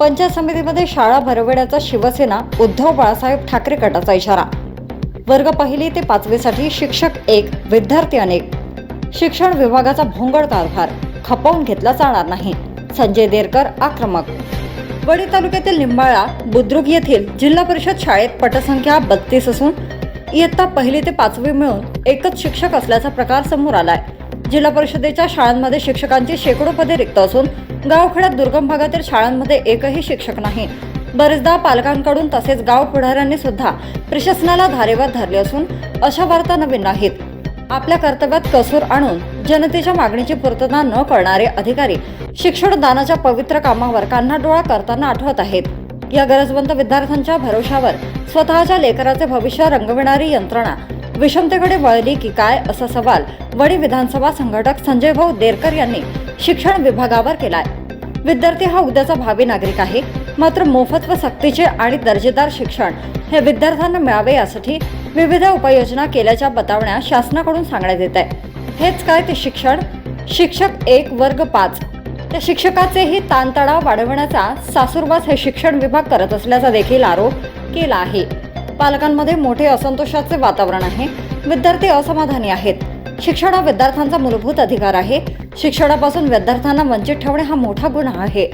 पंचायत समितीमध्ये शाळा भरवण्याचा शिवसेना उद्धव बाळासाहेब ठाकरे गटाचा इशारा. वर्ग पहिली ते पाचवीसाठी शिक्षक एक विद्यार्थी अनेक. शिक्षण विभागाचा भोंगळ कारभार खपवून घेतला जाणार नाही. संजय देरकर आक्रमक. वडी तालुक्यातील निंबाळा बुद्रुक येथील जिल्हा परिषद शाळेत पटसंख्या बत्तीस असून इयत्ता पहिली ते पाचवी मिळून एकच शिक्षक असल्याचा प्रकार समोर आलाय. जिल्हा परिषदेच्या शाळांमध्ये शिक्षकांची शेकडो पदे रिक्त असून गावखेड्यात दुर्गम भागातील शाळांमध्ये एकही शिक्षक नाही. बरेचदा पालकांकडून तसेच गाव पुढाऱ्यांनी सुद्धा प्रशासनाला धारेवर धरले असून अशा वार्ता नवीन नाहीत. आपल्या कर्तव्यात कसूर आणून जनतेच्या मागणीची पूर्तता न करणारे अधिकारी शिक्षणदानाच्या पवित्र कामावर कान्हा डोळा करताना आठवत आहेत. या गरजवंत विद्यार्थ्यांच्या भरोशावर स्वतःच्या लेकराचे भविष्य रंगविणारी यंत्रणा विषमतेकडे वळली की काय असा सवाल वडी विधानसभा संघटक संजय भाऊ देरकर यांनी शिक्षण विभागावर केलाय. विद्यार्थी हा उद्याचा भावी नागरिक आहे. मात्र मोफत व सक्तीचे आणि दर्जेदार शिक्षण हे विद्यार्थ्यांना मिळावे यासाठी विविध उपाययोजना केल्याच्या बतावण्या शासनाकडून सांगण्यात येत आहे हेच काय ते शिक्षण? शिक्षक एक वर्ग पाच. त्या शिक्षकाचेही ताणतणाव वाढवण्याचा सासूरवास हे शिक्षण विभाग करत असल्याचा देखील आरोप केला आहे. पालकांमध्ये मोठे असंतोषाचे वातावरण आहे. विद्यार्थी असमाधानी आहेत. शिक्षण हा विद्यार्थ्यांचा मूलभूत अधिकार आहे. शिक्षणापासून विद्यार्थ्यांना वंचित ठेवणे हा मोठा गुन्हा आहे.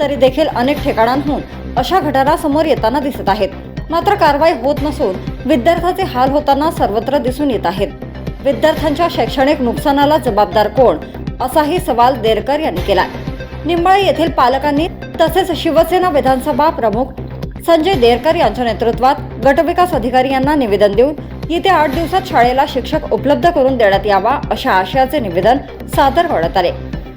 तरी देखील अनेक ठिकाणांहून अशा घटना समोर येताना दिसत आहेत. मात्र कारवाई होत नसून विद्यार्थ्याचे हाल होताना सर्वत्र दिसून येत आहेत. विद्यार्थ्यांच्या शैक्षणिक नुकसानाला जबाबदार कोण? असाही सवाल देरकर यांनी केला निंबळे येथील पालकांनी तसेच शिवसेना विधानसभा प्रमुख संजय देरकर यांच्या नेतृत्वात गटविकास अधिकारी यांना निवेदन देऊन येत्या आठ दिवसात शाळेला शिक्षक उपलब्ध करून देण्यात यावा अशा आशयाचे निवेदन सादर करण्यात आले.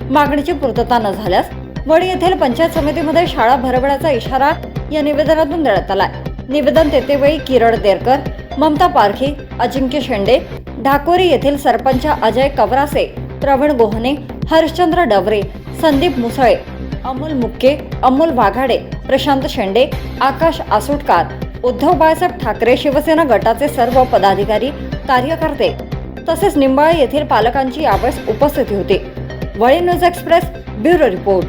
मागणीची पूर्तता न झाल्यास वडी येथील पंचायत समितीमध्ये शाळा भरवण्याचा इशारा या निवेदनातून देण्यात आलाय. निवेदन देतेवेळी किरण देरकर ममता पारखी अजिंक्य शेंडे ढाकोरी येथील सरपंच अजय कवरासे प्रवीण गोहने हरिश्चंद्र डवरे संदीप मुसळे अमोल मुक्के अमोल वाघाडे प्रशांत शेंडे आकाश आसुटकार उद्धव बाळासाहेब ठाकरे शिवसेना गटाचे सर्व पदाधिकारी कार्यकर्ते तसेच निंबाळे येथील पालकांची यावेळेस उपस्थिती होती. वळी न्यूज एक्सप्रेस ब्युरो रिपोर्ट.